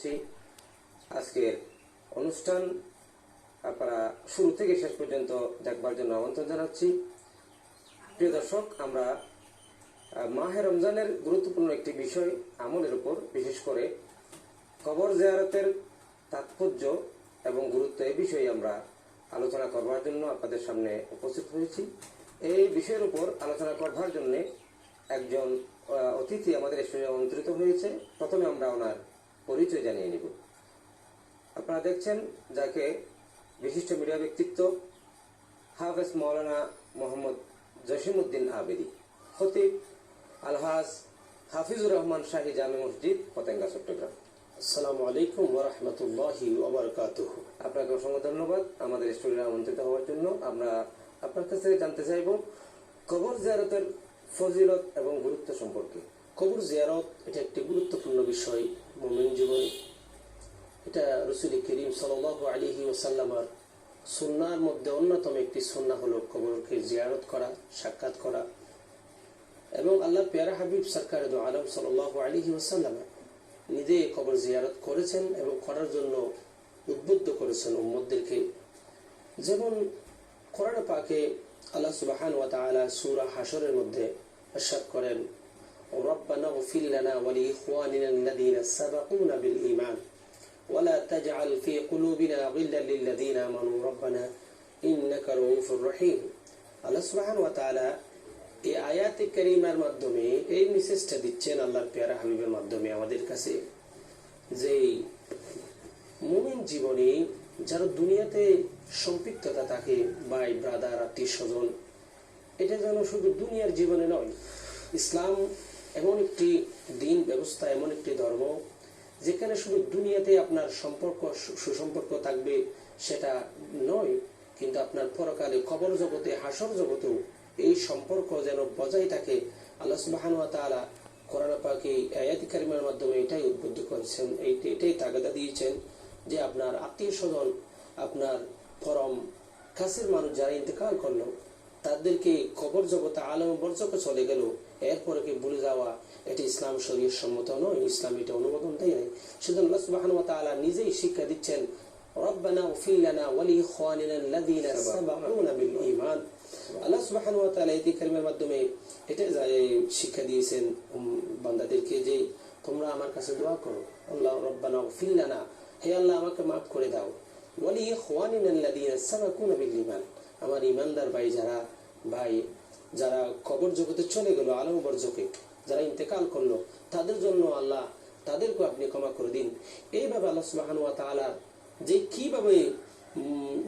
করছি। আজকের অনুষ্ঠান আপনারা শুরু থেকে শেষ পর্যন্ত দেখবার জন্য আমন্ত্রণ জানাচ্ছি। প্রিয় দর্শক, আমরা মাহে রমজানের গুরুত্বপূর্ণ একটি বিষয় আমলের উপর বিশেষ করে কবর জিয়ারতের তাৎপর্য এবং গুরুত্ব এই বিষয়ে আমরা আলোচনা করবার জন্য আপনাদের সামনে উপস্থিত হয়েছি। এই বিষয়ের উপর আলোচনা করবার জন্য একজন অতিথি আমাদের স্টুডিও আমন্ত্রিত হয়েছে। প্রথমে আমরা ওনার পরিচয় জানিয়ে নিব। আপনারা দেখছেন যাকে বিশিষ্ট মিডিয়া ব্যক্তিত্ব হাফেজ মৌলানা মোহাম্মদ জসিমউদ্দিন আবেদি খতিব আলহাজ হাফিজুর রহমান শাহী জামে মসজিদ পতেঙ্গা চট্টগ্রাম। আসসালামু আলাইকুম ওরহমতুল্লাহি ওবরকাতুহ আপনাকে অসংখ্য ধন্যবাদ আমাদের স্টুডিও আমন্ত্রিত হওয়ার জন্য। আমরা আপনার কাছ থেকে জানতে চাইব কবর জিয়ারতের ফজিলত এবং গুরুত্ব সম্পর্কে। কবর জিয়ারত এটা একটি গুরুত্বপূর্ণ বিষয় মোমিন জীবনে। এটা রসুল করিম সাল আলিহি ওসাল্লামার সুন্নার মধ্যে অন্যতম একটি সুন্না হলো কবরকে জিয়ারত করা, সাক্ষাৎ করা। এবং আল্লাহ পেয়ারা হাবিব সরকার আলম সাল আলিহি ওসাল্লাম নিজে কবর জিয়ারত করেছেন এবং করার জন্য উদ্বুদ্ধ করেছেন উম্মদদেরকে যেমন কোরআন পাকে আল্লাহ সুবাহান ওয়া তাআলা সূরা হাসরের মধ্যে ইরশাদ করেন ربنا اغفر لنا ولإخواننا الذين سبقونا بالإيمان ولا تجعل في قلوبنا غلا للذين آمنوا ربنا إنك رؤوف رحيم আল্লাহ সুবহান ওয়া তাআলা এই আয়াতে কারিমার মাধ্যমে এই মেসেজটা দিচ্ছেন আল্লাহর পেয়ারা হাবিবের মাধ্যমে আমাদের কাছে যে মুমিন জীবনে যারা দুনিয়াতে সম্পৃক্ততা থাকে ভাই ব্রাদার আত্মীয় স্বজন এটা যেন শুধু দুনিয়ার জীবনে নয় ইসলাম এমন একটি দিন ব্যবস্থা, এমন একটি ধর্ম, যেখানে শুধু দুনিয়াতে আপনার সম্পর্ক সুসম্পর্ক থাকবে সেটা নয়, কিন্তু আপনার পরকালে কবর জগতে, হাসর জগতেও এই সম্পর্ক যেন বজায় থাকে। আল্লাহ সুবাহান ওয়া তাআলা কোরআন পাকে আয়াতি কারিমার মাধ্যমে এটাই উদ্বুদ্ধ করেছেন এটাই তাগাদা দিয়েছেন যে আপনার আত্মীয় স্বজন আপনার পরম কাছের মানুষ যারা ইন্তেকাল করল তাদেরকে কবর জগতে আলম বর্জকে চলে গেল। এরপরে কি ভুলে যাওয়া? এটি ইসলাম শরীর সম্মত নয়। ইসলাম এটা অনুমোদন দেয় নাই। তাআলা নিজেই শিক্ষা দিচ্ছেন, রব্বানা উফির লানা বিল ঈমান। আল্লাহ সুবহানাহু ওয়া তাআলা এই মাধ্যমে এটা শিক্ষা দিয়েছেন বান্দাদেরকে যে তোমরা আমার কাছে দোয়া করো। আল্লাহ রব্বানা উফির লানা, হে আল্লাহ আমাকে মাফ করে দাও। ওয়া লিইখওয়ানিনা আল্লাযীনা সাবাকুনা বিল ঈমান। আমার ইমানদার ভাই যারা ভাই, যারা কবর জগতে চলে গেল, আলম বর্জকে, যারা ইন্তেকাল করল, তাদের জন্য আল্লাহ তাদেরকে আপনি ক্ষমা করে দিন। এইভাবে আল্লাহ সুবাহান ওয়া তাআলা যে কীভাবে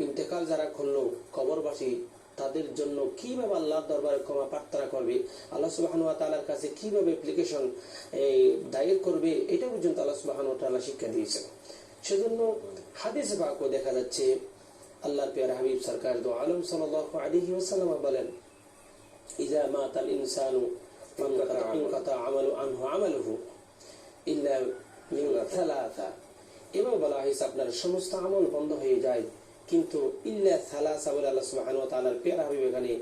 ইন্তেকাল যারা করল, কবরবাসী, তাদের জন্য কীভাবে আল্লাহর দরবারে ক্ষমা প্রার্থনা করবে, আল্লাহ সুবাহান ওয়া তাআলার কাছে কীভাবে অ্যাপ্লিকেশন এই দায়ের করবে এটা পর্যন্ত আল্লাহ সুবাহান ওয়া তাআলা শিক্ষা দিয়েছেন। সেজন্য হাদিসে পাকও দেখা যাচ্ছে আল্লাহর পেয়ার হাবিব সরকার দো আলম সাল্লাল্লাহু আলাইহি ওয়াসাল্লাম বলেন ইজা মাতাল ইনসানু ইনকাতা আমালু আনহু আমালুহু ইল্লা থালাথা এবার বলা হয়েছে আপনার সমস্ত আমল বন্ধ হয়ে যায় কিন্তু ইল্লা থালাসা বলে আল্লাহ সুবহানাহু ওয়া তাআলার পেয়ার হাবিব এখানে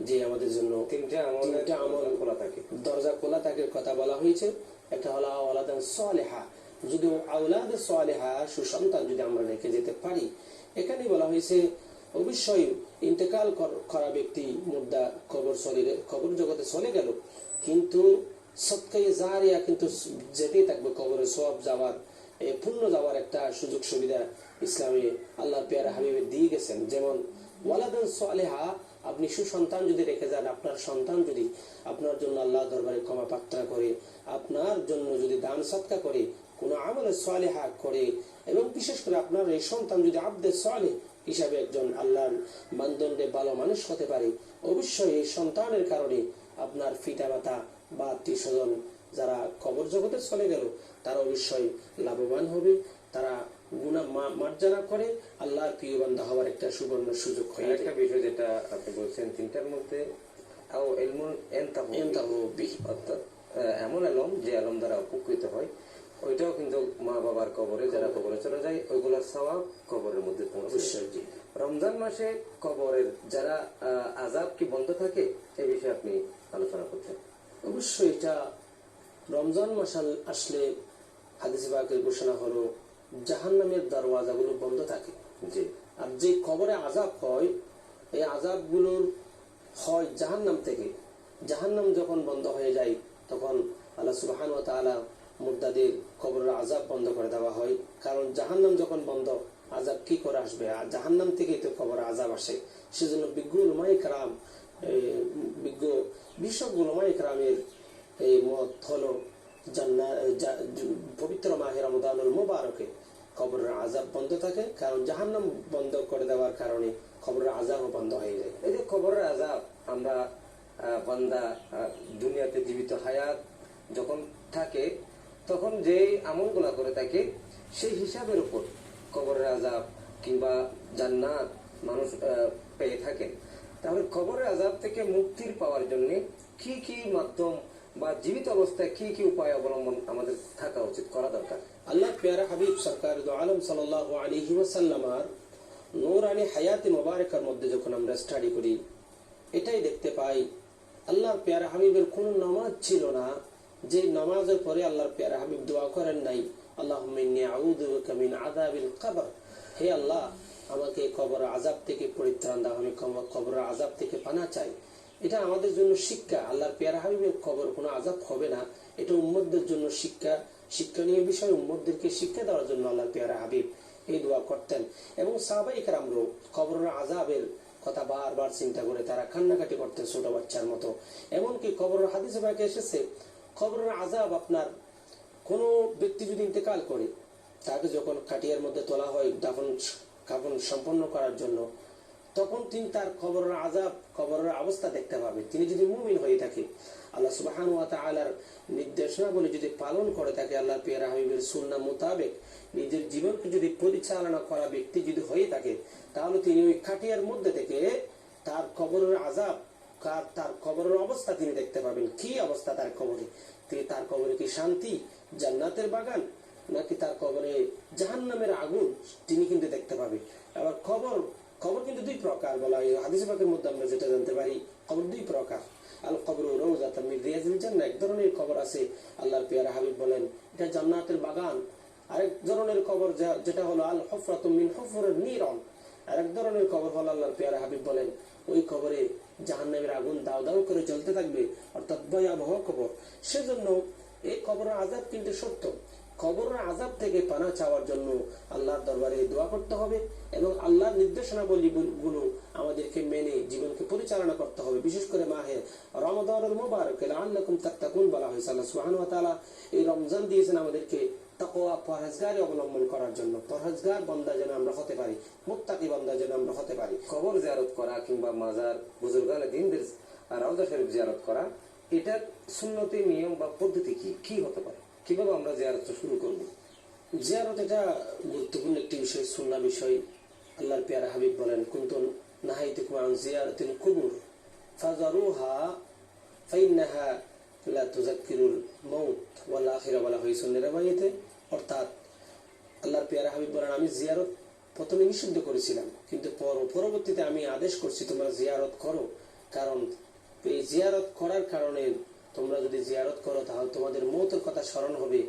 যে আমাদের জন্য তিনটা আমল তিনটা আমল খোলা থাকে। দরজা খোলা থাকে কথা বলা হয়েছে। একটা হলো আওলাদান সালেহা। যদি আওলাদ সালেহা সুসন্তান যদি আমরা রেখে যেতে পারি এখানে বলা হয়েছে, অবশ্যই ইন্তেকাল করা ব্যক্তি মুদ্রা কবর চলে কবর জগতে চলে গেল, কিন্তু সৎকাই জারিয়া কিন্তু যেতেই থাকবে, কবরে সব যাওয়ার পূর্ণ যাওয়ার একটা সুযোগ সুবিধা ইসলামে আল্লাহ পেয়ারা হাবিবে দিয়ে গেছেন। যেমন, ওয়ালাদান সালেহা, আপনি সুসন্তান যদি রেখে যান, আপনার সন্তান যদি আপনার জন্য আল্লাহ দরবারে ক্ষমা প্রার্থনা করে, আপনার জন্য যদি দান সৎকা করে কোনো আমলে সালেহা করে এবং বিশেষ করে আপনার এই সন্তান যদি আব্দে সালে হিসাবে একজন আল্লাহর মানদণ্ডে ভালো মানুষ হতে পারে অবশ্যই এই সন্তানের কারণে আপনার পিতা মাতা বা আত্মীয় স্বজন যারা কবর জগতে চলে গেল তারা অবশ্যই লাভবান হবে। তারা গুণা মার্জনা করে আল্লাহর প্রিয় বান্ধা হওয়ার একটা সুবর্ণ সুযোগ হয়ে একটা বিষয় যেটা আপনি বলছেন তিনটার মধ্যে এমন আলম যে আলম দ্বারা উপকৃত হয়। ওইটাও কিন্তু মা বাবার কবরে যারা কবরে চলে যায় ওইগুলোর সওয়াব কবরের মধ্যে পৌঁছে রমজান মাসে কবরের যারা আজাব কি বন্ধ থাকে এই বিষয়ে আপনি আলোচনা করছেন। অবশ্যই এটা রমজান মাসাল আসলে হাদিস বাকের ঘোষণা হলো জাহান জাহান্নামের দরওয়াজাগুলো বন্ধ থাকে। জি। আর যে কবরে আজাব হয় এই আজাবগুলোর হয় জাহান্নাম থেকে। জাহান্নাম যখন বন্ধ হয়ে যায় তখন আল্লাহ সুবহান ও তাআলা মুর্দাদের কবরের আজাব বন্ধ করে দেওয়া হয়। কারণ জাহান্নাম যখন বন্ধ আজাব কি করে আসবে? আর জাহান্নাম থেকেই তো কবরে আজাব আসে। সেজন্য বিজ্ঞ উলমাই কারাম বিজ্ঞ, বিশ্বজ্ঞ উলমাই কারামের এই মত হলো পবিত্র মাহের রমদানুল মুবারকে কবরের আজাব বন্ধ থাকে। কারণ জাহান্নাম বন্ধ করে দেওয়ার কারণে কবরের আজাবও বন্ধ হয়ে যায়। এই যে কবরের আজাব আমরা বান্দা দুনিয়াতে জীবিত হায়াত যখন থাকে তখন যে আমলগুলা করে থাকে, সেই হিসাবের উপর কবরের আজাব কিংবা জান্নাত মানুষ পেয়ে থাকেন তাহলে কবরের আজাব থেকে মুক্তির পাওয়ার জন্য কি কি মাধ্যম বা জীবিত অবস্থায় কি কি উপায় অবলম্বন আমাদের থাকা উচিত, করা দরকার? আল্লাহ প্যারা হাবিব সরকার আলম সাল্লাহ আলিহি ওয়াসাল্লামার নৌরানি হায়াতি মোবারকের মধ্যে যখন আমরা স্টাডি করি, এটাই দেখতে পাই, আল্লাহ পেয়ারা হাবিবের কোনো নামাজ ছিল না যে নামাজের পরে আল্লাহর পেয়ারা হাবিব দোয়া করেন নাই আল্লাহ মিন আদাবিল কবর। হে আল্লাহ, আমাকে কবর আজাব থেকে পরিত্রাণ দাও, আমি কবর আজাব থেকে পানা চাই। এটা আমাদের জন্য শিক্ষা। আল্লাহর পেয়ারা হাবিবের কবর কোনো আজাব হবে না। এটা উম্মতদের জন্য শিক্ষা। শিক্ষণীয় বিষয়, উম্মতদেরকে শিক্ষা দেওয়ার জন্য আল্লাহর পেয়ারা হাবিব এই দোয়া করতেন। এবং সাহাবাই কারামরও কবরের আজাবের কথা বারবার চিন্তা করে তারা কান্নাকাটি করতেন ছোট বাচ্চার মতো। এমনকি কবরের হাদিস বাইকে এসেছে কবরের আজাব আপনার কোনো ব্যক্তি যদি ইন্তেকাল করে, তাকে যখন কাটিয়ার মধ্যে তোলা হয় দাফন, কাফন সম্পন্ন করার জন্য, তখন তিনি তার কবরের আজাব কবরের অবস্থা দেখতে পাবে। তিনি যদি মুমিন হয়ে থাকে, আল্লাহ সুবাহান ওয়া তাআলার নির্দেশনা বলে যদি পালন করে থাকে আল্লাহ পিয়ারা হাবিবের সুন্না মোতাবেক, নিজের জীবনকে যদি পরিচালনা করা ব্যক্তি যদি হয়ে থাকে, তাহলে তিনি ওই খাটিয়ার মধ্যে থেকে তার কবরের আজাব তার কবরের অবস্থা তিনি দেখতে পাবেন। কি অবস্থা তার কবরে? তিনি তার কবরে কি শান্তি, জান্নাতের বাগান, নাকি তার কবরে জাহান্নামের আগুন? তিনি কিন্তু দেখতে পাবে আবার কবর কবর কিন্তু দুই প্রকার বলা হয়। হাদিস পাকের মধ্যে আমরা যেটা জানতে পারি কবর দুই প্রকার। আল কবর রোজা জান্নাহ। এক ধরনের কবর আছে, আল্লাহর পিয়ারা হাবিব বলেন, এটা জান্নাতের বাগান। আরেক ধরনের কবর যা- যেটা হলো আল হফরাত মিন হফরের নিরন। আরেক ধরনের কবর হলো আল্লাহর পিয়ারা হাবিব বলেন, ওই কবরে জাহান্নামের আগুন দাও দাও করে জ্বলতে থাকবে। অর্থাৎ ভয়াবহ কবর সেজন্য এই কবরের আজাব কিন্তু সত্য। কবরের আজাব থেকে পানা চাওয়ার জন্য আল্লাহর দরবারে দোয়া করতে হবে এবং আল্লাহর নির্দেশনাবলী গুলো আমাদেরকে মেনে জীবনকে পরিচালনা করতে হবে। বিশেষ করে মাহে রমদানুল মোবারক আল্লাকুম তাত্তাকুন বলা হয়েছে আল্লাহ সুবহানাহু ওয়া এই রমজান দিয়েছেন আমাদেরকে তাকওয়া, পরহেজগারি অবলম্বন করার জন্য। পরহেজগার বান্দা যেন আমরা হতে পারি, মুত্তাকি বান্দা যেন আমরা হতে পারি। কবর জিয়ারত করা কিংবা মাজার, বুজুর্গানে, দিনদের রাউদা শরীফ জিয়ারত করা, এটার সুন্নতি নিয়ম বা পদ্ধতি কি? কি হতে পারে? কীভাবে আমরা জিয়ারতটা শুরু করব? জিয়ারত এটা গুরুত্বপূর্ণ একটি বিষয়, সুন্না বিষয়। আল্লাহর পেয়ারা হাবিব বলেন কুন্তন নাহাইতুকুম আন জিয়ারাতিল কুবুর ফাজারুহা ফাইন্নাহা পরবর্তীতে আমি আদেশ করছি, তোমরা জিয়ারত করো। কারণ এই জিয়ারত করার কারণে তোমরা যদি জিয়ারত করো, তাহলে তোমাদের মৌতের কথা স্মরণ হবে,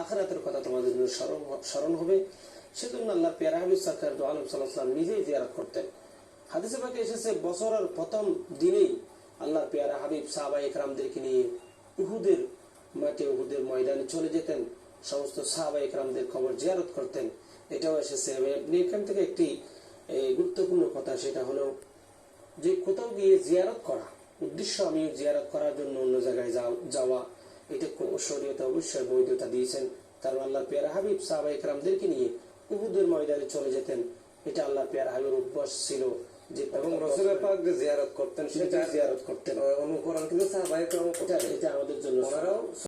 আখরাতের কথা তোমাদের জন্য স্মরণ হবে। সেজন্য আল্লাহ পেয়ারা হাবিব সরকার আলম সাল্লাম নিজেই জিয়ারত করতেন। হাদিসে এসেছে, বছরের প্রথম দিনেই আল্লাহর পেয়ারা হাবিব সাহাবা একরামদেরকে নিয়ে উহুদের মাঠে, উহুদের ময়দানে চলে যেতেন। সমস্ত সাহাবা একরামদের খবর জিয়ারত করতেন। এটাও এসেছে। এবং এখান থেকে একটি গুরুত্বপূর্ণ কথা, সেটা হলো যে কোথাও গিয়ে জিয়ারত করা, উদ্দেশ্য আমি জিয়ারত করার জন্য অন্য জায়গায় যাও- যাওয়া, এটা শরীয়তে অবশ্যই বৈধতা দিয়েছেন। কারণ আল্লাহ পেয়ারা হাবিব সাহাবা একরামদেরকে নিয়ে উহুদের ময়দানে চলে যেতেন। এটা আল্লাহ পেয়ারা হাবিবের অভ্যাস ছিল। এবং রসুলের পাক যে জিয়ারত করতেন সেটা জিয়ারত করতেন। অনুকরণ কিন্তু এটা এটা আমাদের জন্য ওনারাও